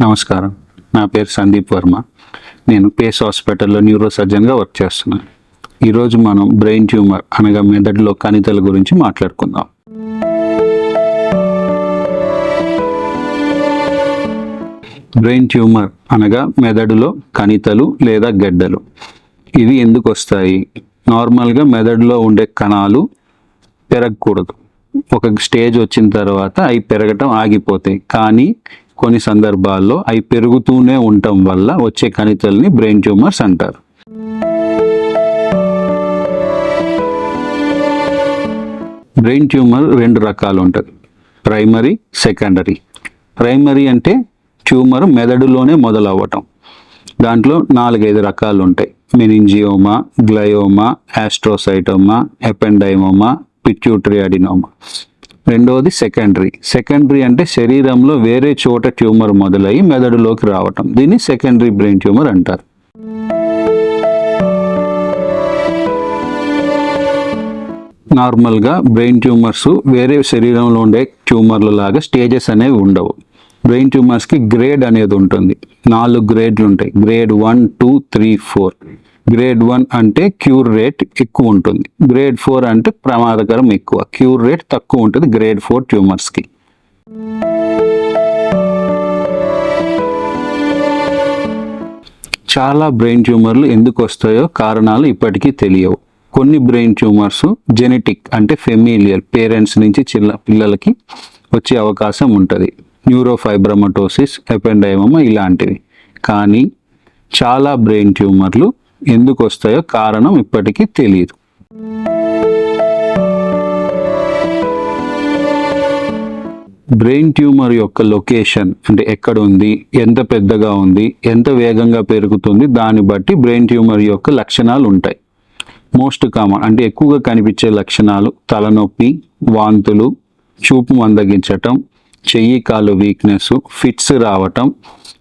నమస్కారం. నా పేరు సందీప్ వర్మ. నేను పేస్ హాస్పిటల్లో న్యూరో సర్జన్గా వర్క్ చేస్తున్నాను. ఈరోజు మనం బ్రెయిన్ ట్యూమర్ అనగా మెదడులో కణితల గురించి మాట్లాడుకుందాం. బ్రెయిన్ ట్యూమర్ అనగా మెదడులో కణితలు లేదా గడ్డలు. ఇవి ఎందుకు వస్తాయి? నార్మల్గా మెదడులో ఉండే కణాలు పెరగకూడదు. ఒక స్టేజ్ వచ్చిన తర్వాత అవి పెరగటం ఆగిపోతాయి కానీ కొన్ని సందర్భాల్లో అవి పెరుగుతూనే ఉండటం వల్ల వచ్చే కణితల్ని బ్రెయిన్ ట్యూమర్స్ అంటారు. బ్రెయిన్ ట్యూమర్ రెండు రకాలు ఉంటుంది. Primary secondary. ప్రైమరీ అంటే ట్యూమర్ మెదడులోనే మొదలవ్వటం. దాంట్లో నాలుగైదు రకాలు ఉంటాయి. Meningioma glioma astrocytoma ependymoma pituitary adenoma రెండవది సెకండరీ సెకండరీ అంటే శరీరంలో వేరే చోట ట్యూమర్ మొదలయ్యి మెదడులోకి రావటం. దీన్ని సెకండరీ బ్రెయిన్ ట్యూమర్ అంటారు. నార్మల్గా బ్రెయిన్ ట్యూమర్స్ వేరే శరీరంలో ఉండే ట్యూమర్ల లాగా స్టేజెస్ అనేవి ఉండవు. బ్రెయిన్ ట్యూమర్స్కి గ్రేడ్ అనేది ఉంటుంది. నాలుగు గ్రేడ్లు ఉంటాయి. Grade one two three four grade one అంటే క్యూర్ రేట్ ఎక్కువ ఉంటుంది. గ్రేడ్ ఫోర్ అంటే ప్రమాదకరం ఎక్కువ. క్యూర్ రేట్ తక్కువ ఉంటుంది గ్రేడ్ ఫోర్ ట్యూమర్స్కి చాలా బ్రెయిన్ ట్యూమర్లు ఎందుకు వస్తాయో కారణాలు ఇప్పటికీ తెలియవు. కొన్ని బ్రెయిన్ ట్యూమర్స్ జెనెటిక్ అంటే ఫెమిలియర్ పేరెంట్స్ నుంచి చిల్ల పిల్లలకి వచ్చే అవకాశం ఉంటుంది. న్యూరోఫైబ్రమటోసిస్ ఎపెండైమమా ఇలాంటివి. కానీ చాలా బ్రెయిన్ ట్యూమర్లు ఎందుకు వస్తాయో కారణం ఇప్పటికీ తెలియదు బ్రెయిన్ ట్యూమర్ యొక్క లొకేషన్ అంటే ఎక్కడ ఉంది ఎంత పెద్దగా ఉంది ఎంత వేగంగా పెరుగుతుంది దాన్ని బట్టి బ్రెయిన్ ట్యూమర్ యొక్క లక్షణాలు ఉంటాయి. మోస్ట్ కామన్ అంటే ఎక్కువగా కనిపించే లక్షణాలు తలనొప్పి వాంతులు చూపు మందగించటం చెయ్యి కాలు వీక్నెస్ ఫిట్స్ రావటం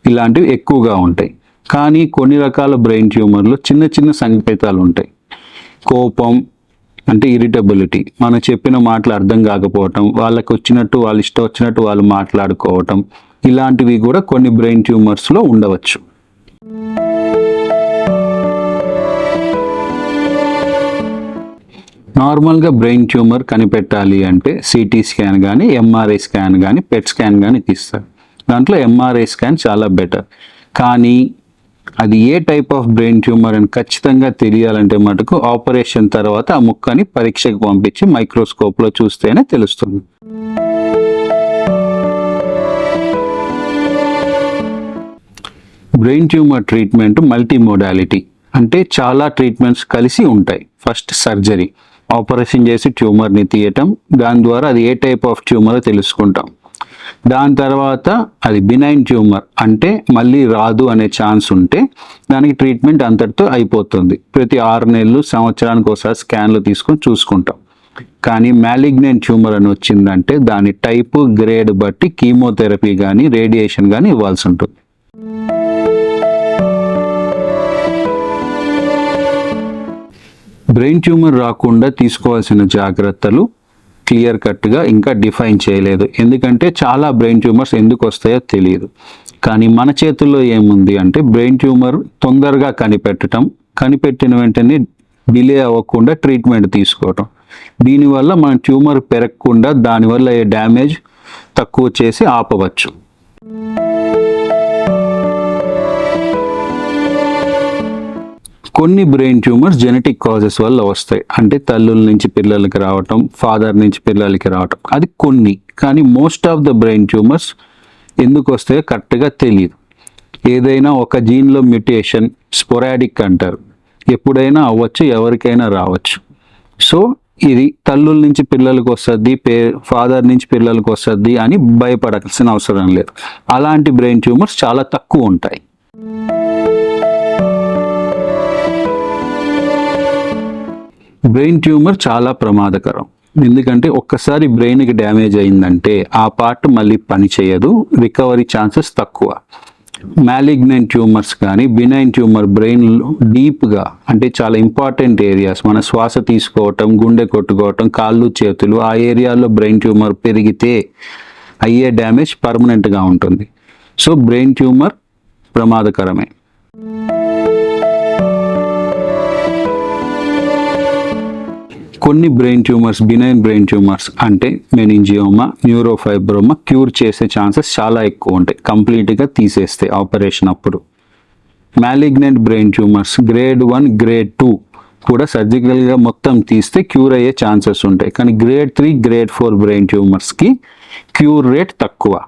ఇలాంటివి ఎక్కువగా ఉంటాయి. కానీ కొన్ని రకాల బ్రెయిన్ ట్యూమర్లు చిన్న చిన్న సంకేతాలు ఉంటాయి. కోపం అంటే ఇరిటబిలిటీ. మనం చెప్పిన మాటలు అర్థం కాకపోవటం వాళ్ళకి వచ్చినట్టు వాళ్ళు ఇష్టం వచ్చినట్టు వాళ్ళు మాట్లాడుకోవటం ఇలాంటివి కూడా కొన్ని బ్రెయిన్ ట్యూమర్స్లో ఉండవచ్చు. నార్మల్గా బ్రెయిన్ ట్యూమర్ కనిపెట్టాలి అంటే సిటీ స్కాన్ కానీ ఎంఆర్ఐ స్కాన్ కానీ పెట్ స్కాన్ కానీ తీస్తారు. దాంట్లో ఎంఆర్ఐ స్కాన్ చాలా బెటర్. కానీ అది ఏ టైప్ ఆఫ్ బ్రెయిన్ ట్యూమర్ అని ఖచ్చితంగా తెలియాలంటే మటుకు ఆపరేషన్ తర్వాత ఆ ముక్కని పరీక్షకు పంపించి మైక్రోస్కోప్లో చూస్తేనే తెలుస్తుంది. Brain tumour treatment multi modality అంటే చాలా ట్రీట్మెంట్స్ కలిసి ఉంటాయి. ఫస్ట్ సర్జరీ ఆపరేషన్ చేసి ట్యూమర్ని తీయటం. దాని ద్వారా అది ఏ టైప్ ఆఫ్ ట్యూమర్ తెలుసుకుంటాం. దాని తర్వాత అది బినైన్ ట్యూమర్ అంటే మళ్ళీ రాదు అనే ఛాన్స్ ఉంటే దానికి ట్రీట్మెంట్ అంతటితో అయిపోతుంది. ప్రతి ఆరు నెలలు సంవత్సరానికి ఒకసారి స్కాన్లు తీసుకొని చూసుకుంటాం. కానీ మ్యాలిగ్నెంట్ ట్యూమర్ అని వచ్చిందంటే దాని టైపు గ్రేడ్ బట్టి కీమోథెరపీ కానీ రేడియేషన్ కానీ ఇవ్వాల్సి ఉంటుంది. బ్రెయిన్ ట్యూమర్ రాకుండా తీసుకోవాల్సిన జాగ్రత్తలు క్లియర్ కట్గా ఇంకా డిఫైన్ చేయలేదు. ఎందుకంటే చాలా బ్రెయిన్ ట్యూమర్స్ ఎందుకు వస్తాయో తెలియదు. కానీ మన చేతుల్లో ఏముంది అంటే బ్రెయిన్ ట్యూమర్ తొందరగా కనిపెట్టడం కనిపెట్టిన వెంటనే డిలే అవ్వకుండా ట్రీట్మెంట్ తీసుకోవటం. దీనివల్ల మన ట్యూమర్ పెరగకుండా దానివల్ల అయ్యే డ్యామేజ్ తక్కువ చేసి ఆపవచ్చు. కొన్ని బ్రెయిన్ ట్యూమర్స్ జెనెటిక్ కాజెస్ వల్ల వస్తాయి. అంటే తల్లుల నుంచి పిల్లలకి రావటం ఫాదర్ నుంచి పిల్లలకి రావటం. అది కొన్ని. కానీ most of the brain tumours ఎందుకు వస్తాయో కరెక్ట్గా తెలియదు ఏదైనా ఒక జీన్లో మ్యూటేషన్ స్పొరాడిక్ అంటారు. ఎప్పుడైనా అవ్వచ్చు ఎవరికైనా రావచ్చు. సో ఇది తల్లుల నుంచి పిల్లలకు వస్తుంది పే ఫాదర్ నుంచి పిల్లలకు వస్తుంది అని భయపడాల్సిన అవసరం లేదు. అలాంటి బ్రెయిన్ ట్యూమర్స్ చాలా తక్కువ ఉంటాయి. బ్రెయిన్ ట్యూమర్ చాలా ప్రమాదకరం. ఎందుకంటే ఒక్కసారి బ్రెయిన్కి డ్యామేజ్ అయిందంటే ఆ పార్ట్ మళ్ళీ పని చేయదు రికవరీ ఛాన్సెస్ తక్కువ. మ్యాలిగ్నెంట్ ట్యూమర్స్ కానీ బినైన్ ట్యూమర్ బ్రెయిన్ డీప్గా అంటే చాలా ఇంపార్టెంట్ ఏరియాస్ మన శ్వాస తీసుకోవటం గుండె కొట్టుకోవటం కాళ్ళు చేతులు ఆ ఏరియాలో బ్రెయిన్ ట్యూమర్ పెరిగితే అయ్యే డ్యామేజ్ పర్మనెంట్గా ఉంటుంది. సో బ్రెయిన్ ట్యూమర్ ప్రమాదకరమే. కొన్ని brain tumours benign brain tumours అంటే మెనింజియోమా న్యూరోఫైబ్రోమా క్యూర్ చేసే ఛాన్సెస్ చాలా ఎక్కువ ఉంటాయి. కంప్లీట్గా తీసేస్తే ఆపరేషన్ అప్పుడు. Malignant brain tumours grade one grade two కూడా సర్జికల్గా మొత్తం తీస్తే క్యూర్ అయ్యే ఛాన్సెస్ ఉంటాయి. కానీ grade three grade four brain ట్యూమర్స్కి cure rate తక్కువ.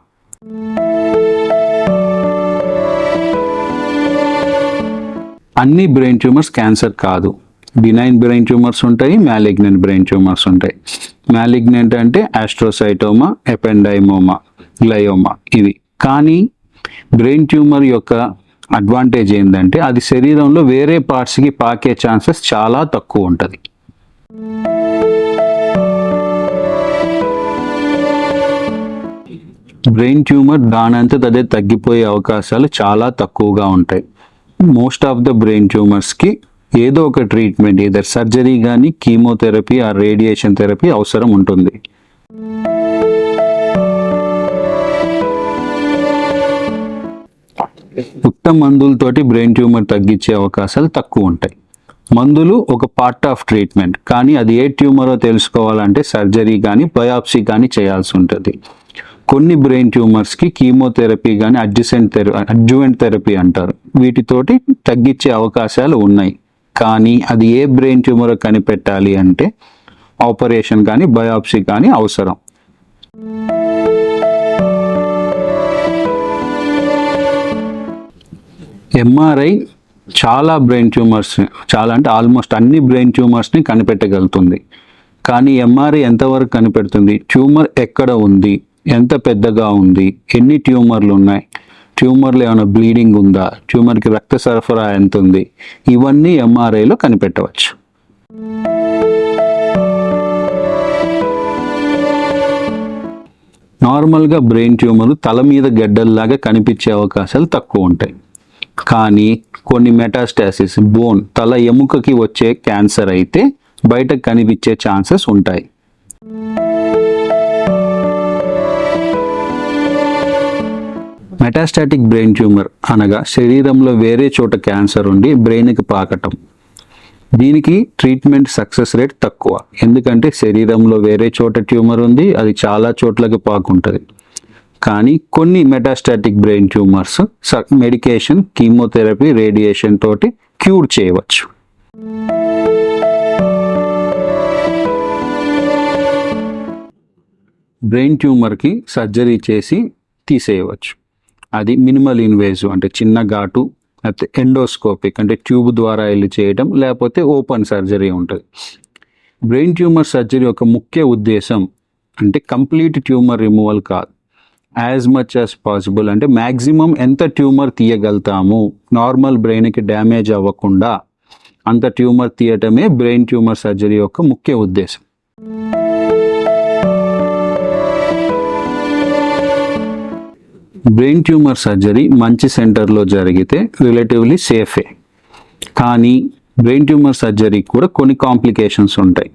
అన్ని బ్రెయిన్ ట్యూమర్స్ క్యాన్సర్ కాదు. బినైన్ బ్రెయిన్ ట్యూమర్స్ ఉంటాయి మ్యాలిగ్నెంట్ బ్రెయిన్ ట్యూమర్స్ ఉంటాయి. మ్యాలిగ్నెంట్ అంటే ఆస్ట్రోసైటోమా ఎపెండైమోమా గ్లయోమా ఇవి. కానీ బ్రెయిన్ ట్యూమర్ యొక్క అడ్వాంటేజ్ ఏంటంటే అది శరీరంలో వేరే పార్ట్స్కి పాకే ఛాన్సెస్ చాలా తక్కువ ఉంటుంది. బ్రెయిన్ ట్యూమర్ దానంతట అదే తగ్గిపోయే అవకాశాలు చాలా తక్కువగా ఉంటాయి. మోస్ట్ ఆఫ్ ద బ్రెయిన్ ట్యూమర్స్కి ఏదో ఒక ట్రీట్మెంట్ ఏదర్ సర్జరీ కానీ కీమోథెరపీ ఆ రేడియేషన్ థెరపీ అవసరం ఉంటుంది. ఉత్త మందులతోటి బ్రెయిన్ ట్యూమర్ తగ్గించే అవకాశాలు తక్కువ ఉంటాయి. మందులు ఒక పార్ట్ ఆఫ్ ట్రీట్మెంట్ కానీ అది ఏ ట్యూమరో తెలుసుకోవాలంటే సర్జరీ కానీ బయాప్సీ కానీ చేయాల్సి ఉంటుంది. కొన్ని బ్రెయిన్ ట్యూమర్స్కి కీమోథెరపీ కానీ అడ్జసెంట్ థెరపీ అడ్జువెంట్ థెరపీ అంటారు. వీటితోటి తగ్గించే అవకాశాలు ఉన్నాయి. కానీ అది ఏ బ్రెయిన్ ట్యూమర్ కనిపెట్టాలి అంటే ఆపరేషన్ కానీ బయాప్సీ కానీ అవసరం. ఎంఆర్ఐ చాలా బ్రెయిన్ ట్యూమర్స్ చాలా అంటే ఆల్మోస్ట్ అన్ని బ్రెయిన్ ట్యూమర్స్ని కనిపెట్టగలుగుతుంది. కానీ ఎంఆర్ఐ ఎంతవరకు కనిపెడుతుంది? ట్యూమర్ ఎక్కడ ఉంది? ఎంత పెద్దగా ఉంది? ఎన్ని ట్యూమర్లు ఉన్నాయి? ట్యూమర్లో ఏమైనా బ్లీడింగ్ ఉందా? ట్యూమర్కి రక్త సరఫరా ఎంత ఉంది? ఇవన్నీ ఎంఆర్ఐలో కనిపెట్టవచ్చు. నార్మల్గా బ్రెయిన్ ట్యూమర్ తల మీద గడ్డల్లాగా కనిపించే అవకాశాలు తక్కువ ఉంటాయి. కానీ కొన్ని మెటాస్టాసిస్ బోన్ తల ఎముకకి వచ్చే క్యాన్సర్ అయితే బయటకు కనిపించే ఛాన్సెస్ ఉంటాయి. మెటాస్టాటిక్ బ్రెయిన్ ట్యూమర్ అనగా శరీరంలో వేరే చోట క్యాన్సర్ ఉండి బ్రెయిన్కి పాకటం. దీనికి ట్రీట్మెంట్ సక్సెస్ రేట్ తక్కువ. ఎందుకంటే శరీరంలో వేరే చోట ట్యూమర్ ఉంది అది చాలా చోట్లకి పాకుంటుంది. కానీ కొన్ని metastatic brain tumours medication chemotherapy radiation తోటి క్యూర్ చేయవచ్చు. బ్రెయిన్ ట్యూమర్కి సర్జరీ చేసి తీసేయవచ్చు. అది మినిమల్ ఇన్వేజివ్ అంటే చిన్న ఘాటు లేకపోతే ఎండోస్కోపిక్ అంటే ట్యూబ్ ద్వారా వెళ్ళి చేయడం లేకపోతే ఓపెన్ సర్జరీ ఉంటుంది. బ్రెయిన్ ట్యూమర్ సర్జరీ యొక్క ముఖ్య ఉద్దేశం అంటే కంప్లీట్ ట్యూమర్ రిమూవల్ కాదు. యాజ్ మచ్ యాజ్ పాసిబుల్ అంటే మ్యాక్సిమం ఎంత ట్యూమర్ తీయగలుగుతాము? నార్మల్ బ్రెయిన్కి డ్యామేజ్ అవ్వకుండా అంత ట్యూమర్ తీయటమే బ్రెయిన్ ట్యూమర్ సర్జరీ యొక్క ముఖ్య ఉద్దేశం. బ్రెయిన్ ట్యూమర్ సర్జరీ మంచి సెంటర్లో జరిగితే రిలేటివ్లీ సేఫే. కానీ బ్రెయిన్ ట్యూమర్ సర్జరీ కూడా కొన్ని కాంప్లికేషన్స్ ఉంటాయి.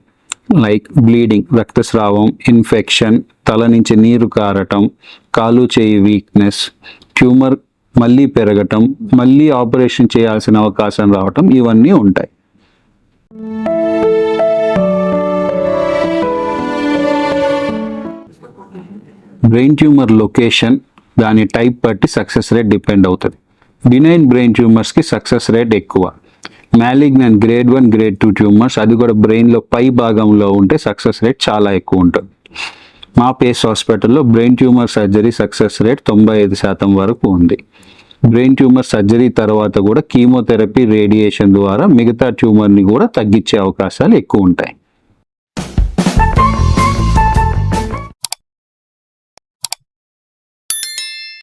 లైక్ బ్లీడింగ్ రక్తస్రావం ఇన్ఫెక్షన్ తల నుంచి నీరు కారటం కాలు చేయి వీక్నెస్ ట్యూమర్ మళ్ళీ పెరగటం మళ్ళీ ఆపరేషన్ చేయాల్సిన అవకాశం రావటం ఇవన్నీ ఉంటాయి. బ్రెయిన్ ట్యూమర్ లొకేషన్ దాని టైప్ బట్టి సక్సెస్ రేట్ డిపెండ్ అవుతుంది. బినైన్ బ్రెయిన్ ట్యూమర్స్కి సక్సెస్ రేట్ ఎక్కువ. Malignant grade one grade two tumours అది కూడా బ్రెయిన్లో పై భాగంలో ఉంటే సక్సెస్ రేట్ చాలా ఎక్కువ ఉంటుంది. మా పేస్ హాస్పిటల్లో brain tumour surgery success rate తొంభై ఐదు శాతం వరకు ఉంది. బ్రెయిన్ ట్యూమర్ సర్జరీ తర్వాత కూడా కీమోథెరపీ రేడియేషన్ ద్వారా మిగతా ట్యూమర్ని కూడా తగ్గించే అవకాశాలు ఎక్కువ ఉంటాయి.